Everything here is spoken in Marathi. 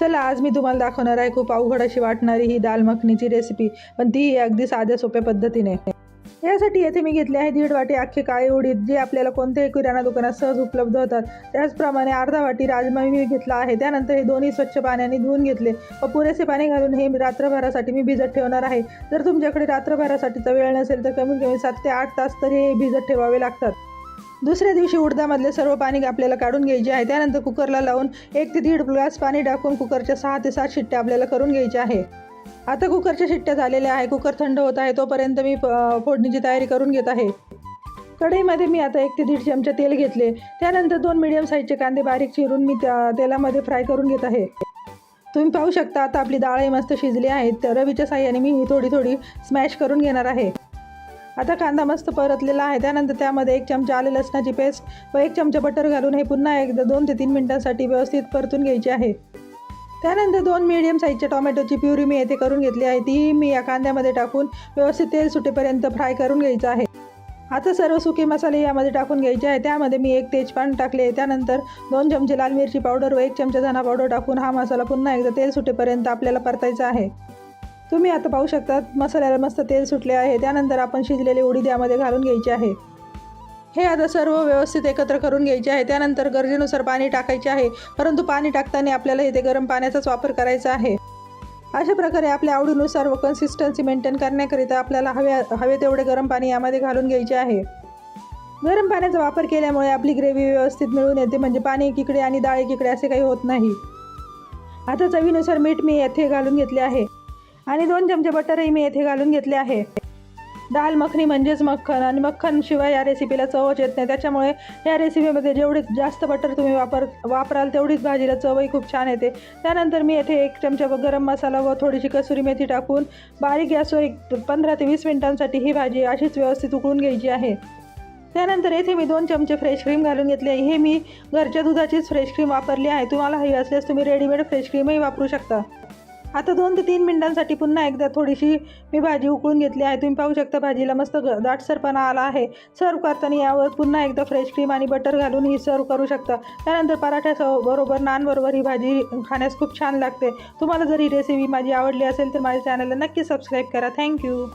चला आज मी तुम्हाला दाखवणार आहे खूप अवघड अशी वाटणारी ही दाल मखनीची रेसिपी पण तीही अगदी साध्या सोप्या पद्धतीने. यासाठी येथे मी घेतले आहे दीड वाटी अख्खे काळे उडीद जे आपल्याला कोणत्याही किराणा दुकानात सहज उपलब्ध होतात. त्याचप्रमाणे अर्धा वाटी राजमा मी घेतला आहे. त्यानंतर हे दोन्ही स्वच्छ पाण्याने धुवून घेतले. व पुरेसे पाणी घालून हे रात्रभरासाठी मी भिजत ठेवणार आहे. जर तुमच्याकडे रात्रभरासाठीचा वेळ नसेल तर कमीत कमी सात ते आठ तास तरी हे भिजत ठेवावे लागतात. दुसऱ्या दिवशी उडदामधले सर्व पाणी आपल्याला काढून घ्यायचे आहे. त्यानंतर कुकरला लावून एक ते दीड ग्लास पाणी टाकून कुकरच्या सहा ते सात शिट्ट्या आपल्याला करून घ्यायच्या आहे. आता कुकरच्या शिट्ट्या झालेल्या आहे. कुकर थंड होत आहे. तोपर्यंत मी फोडणीची तयारी करून घेत आहे. कढईमध्ये मी आता एक ते दीड चमचा तेल घेतले. त्यानंतर दोन मीडियम साईजचे कांदे बारीक चिरून मी त्या तेलामध्ये फ्राय करून घेत आहे. तुम्ही पाहू शकता आता आपली डाळही मस्त शिजली आहे. तर रवीच्या साह्याने मी ही थोडी थोडी स्मॅश करून घेणार आहे. आता कांदा मस्त परतलेला आहे. त्यानंतर त्यामध्ये एक चमचा आले लसणाची पेस्ट व एक चमचा बटर घालून हे पुन्हा एकदा दोन ते तीन मिनिटांसाठी व्यवस्थित परतून घ्यायचे आहे. त्यानंतर दोन मीडियम साईजच्या टोमॅटोची प्युरी मी येथे करून घेतली आहे. ती मी या कांद्यामध्ये टाकून व्यवस्थित तेल सुटेपर्यंत फ्राय करून घ्यायचं आहे. आता सर्व सुके मसाले यामध्ये टाकून घ्यायचे आहे. त्यामध्ये मी एक तेजपान टाकले त्यानंतर दोन चमचे लाल मिरची पावडर व एक चमचा धना पावडर टाकून हा मसाला पुन्हा एकदा तेल सुटेपर्यंत आपल्याला परतायचा आहे. तुम्ही आता पाहू शकता मसाल्याला मस्त तेल सुटले आहे. त्यानंतर आपण शिजलेले उडीद यामध्ये घालून घ्यायचे आहे. हे आता सर्व व्यवस्थित एकत्र करून घ्यायचे आहे. त्यानंतर गरजेनुसार पाणी टाकायचे आहे. परंतु पाणी टाकताना आपल्याला इथे गरम पाण्याचाच वापर करायचा आहे. अशा प्रकारे आपल्या आवडीनुसार व कन्सिस्टन्सी मेंटेन करण्याकरिता आपल्याला हवे हवे तेवढे गरम पाणी यामध्ये घालून घ्यायचे आहे. गरम पाण्याचा वापर केल्यामुळे आपली ग्रेव्ही व्यवस्थित मिळून येते. म्हणजे पाणी एकीकडे आणि डाळ एकीकडे असे काही होत नाही. आता चवीनुसार मीठ मी येथे घालून घेतले आहे. आणि दोन चमचे बटरही मी येथे घालून घेतले आहे. दाल मखनी म्हणजेच मक्खन आणि मक्खन शिवाय या रेसिपीला चवच येत नाही. त्याच्यामुळे या रेसिपीमध्ये जेवढे जास्त बटर तुम्ही वापर वापराल तेवढीच भाजीला चवही खूप छान येते. त्यानंतर मी येथे एक चमचा गरम मसाला व थोडीशी कसुरी मेथी टाकून बारीक गॅसवर एक पंधरा ते वीस मिनिटांसाठी ही भाजी अशीच व्यवस्थित उकळून घ्यायची आहे. त्यानंतर येथे मी दोन चमचे फ्रेश क्रीम घालून घेतली आहे. हे मी घरच्या दुधाचीच फ्रेश क्रीम वापरली आहे. तुम्हाला हवी असल्यास तुम्ही रेडीमेड फ्रेश क्रीमही वापरू शकता. आता दोन ते तीन मिनिटांसाठी पुन्हा एकदा थोडीशी मी भाजी उकळून घेतली आहे. तुम्ही पाहू शकता भाजीला मस्त ग- दाटसरपणा आला आहे. सर्व करताना यावर पुन्हा एकदा फ्रेश क्रीम आणि बटर घालून ही सर्व करू शकता. त्यानंतर पराठ्यासह बरोबर नानबरोबर ही भाजी खाण्यास खूप छान लागते. तुम्हाला जर ही रेसिपी माझी आवडली असेल तर माझ्या चॅनलला नक्की सबस्क्राईब करा. थँक्यू